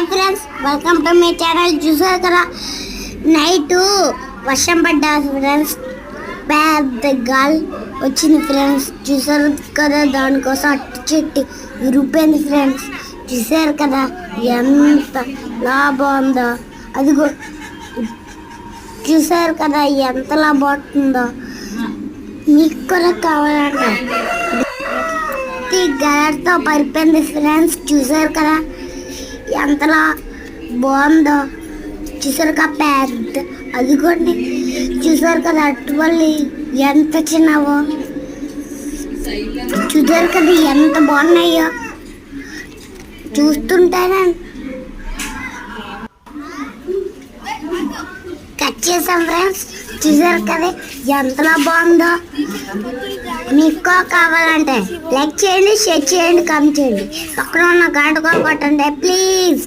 Hi friends welcome to మీ channel చూసారు కదా నైట్ వర్షం పడ్డా ఫ్రెండ్స్ పెద్ద గాలి వచ్చింది ఫ్రెండ్స్ చూసారు కదా దానికోసం అట్టు చెట్టు విరిపోయింది ఫ్రెండ్స్ చూసారు కదా ఎంత లాభందో. అదిగో చూసారు కదా ఎంతలా బాగుంటుందో మీకు కూడా కావాలంటే ఈ గలర్తో పరిపోయింది ఫ్రెండ్స్ చూసారు కదా ఎంతలా బాగుందో. చూసారు కదా పెద్ద అదిగోండి. చూసారు కదా అటువల్లి ఎంత చిన్నవో. చూసారు కదా ఎంత బాగున్నాయో. చూస్తుంటేనే కట్ చేసాం ఫ్రెండ్స్. చూసారు కదా ఎంతలా బాగుందో. మీకు కావాలంటే లైక్ చేయండి షేర్ చేయండి కామెంట్ చేయండి. పక్కన ఉన్న గంట కొట్టండి ప్లీజ్.